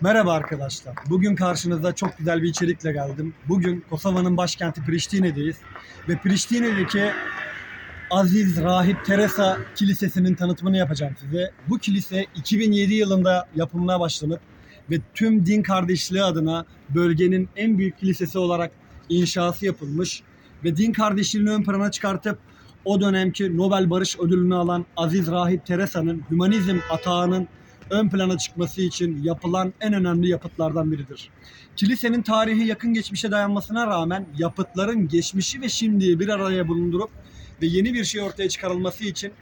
Merhaba arkadaşlar. Bugün karşınızda çok güzel bir içerikle geldim. Bugün Kosova'nın başkenti Priştine'deyiz. Ve Priştine'deki Aziz Rahip Teresa Kilisesi'nin tanıtımını yapacağım size. Bu kilise 2007 yılında yapımına başlanıp ve tüm din kardeşliği adına bölgenin en büyük kilisesi olarak inşası yapılmış ve din kardeşliğini ön plana çıkartıp o dönemki Nobel Barış Ödülünü alan Aziz Rahip Teresa'nın hümanizm atağının ön plana çıkması için yapılan en önemli yapıtlardan biridir. Kilisenin tarihi yakın geçmişe dayanmasına rağmen yapıtların geçmişi ve şimdiyi bir araya bulundurup ve yeni bir şey ortaya çıkarılması için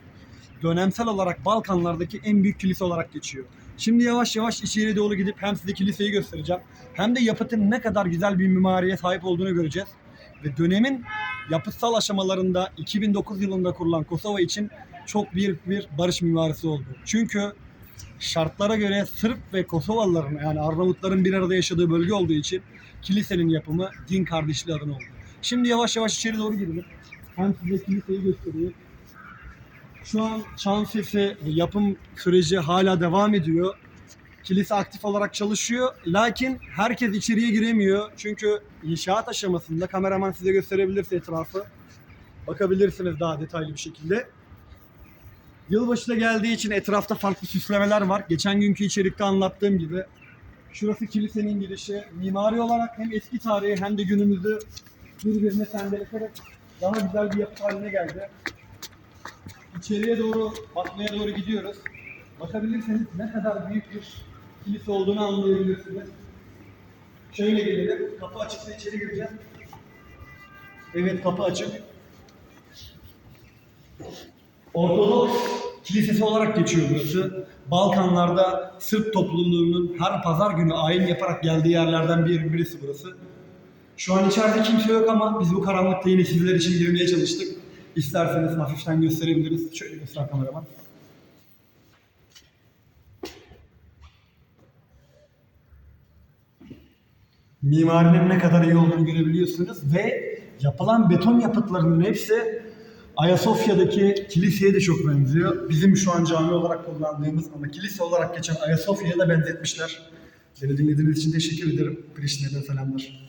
dönemsel olarak Balkanlardaki en büyük kilise olarak geçiyor. Şimdi yavaş yavaş içeri doğru gidip hem size kiliseyi göstereceğim hem de yapıtın ne kadar güzel bir mimariye sahip olduğunu göreceğiz. Ve dönemin yapıtsal aşamalarında 2009 yılında kurulan Kosova için çok büyük bir barış mimarisi oldu. Çünkü şartlara göre Sırp ve Kosovalıların yani Arnavutların bir arada yaşadığı bölge olduğu için kilisenin yapımı din kardeşliği adına oldu. Şimdi yavaş yavaş içeri doğru girelim. Hem size kiliseyi göstereyim. Şu an çan sesi yapım süreci hala devam ediyor. Kilise aktif olarak çalışıyor. Lakin herkes içeriye giremiyor. Çünkü inşaat aşamasında kameraman size gösterebilirse etrafı. Bakabilirsiniz daha detaylı bir şekilde. Yılbaşı da geldiği için etrafta farklı süslemeler var. Geçen günkü içerikte anlattığım gibi. Şurası kilisenin girişi. Mimari olarak hem eski tarihi hem de günümüzü birbirine sendeleterek daha güzel bir yapı haline geldi. İçeriye doğru, bakmaya doğru gidiyoruz. Bakabilirseniz ne kadar büyük bir kilise olduğunu anlayabilirsiniz. Şöyle gelelim. Kapı açıksa içeri gireceğim. Evet kapı açık. Ortodoks kilisesi olarak geçiyor burası. Balkanlarda Sırp topluluğunun her pazar günü ayin yaparak geldiği yerlerden bir birisi burası. Şu an içeride kimse yok ama biz bu karanlıkta yine sizler için girmeye çalıştık. İsterseniz hafiften gösterebiliriz. Şöyle göster kameraman. Mimarinin ne kadar iyi olduğunu görebiliyorsunuz ve yapılan beton yapıtlarının hepsi Ayasofya'daki kiliseye de çok benziyor. Bizim şu an cami olarak kullandığımız ama kilise olarak geçen Ayasofya'ya da benzetmişler. Beni dinlediğiniz için teşekkür ederim. Priştine'den selamlar.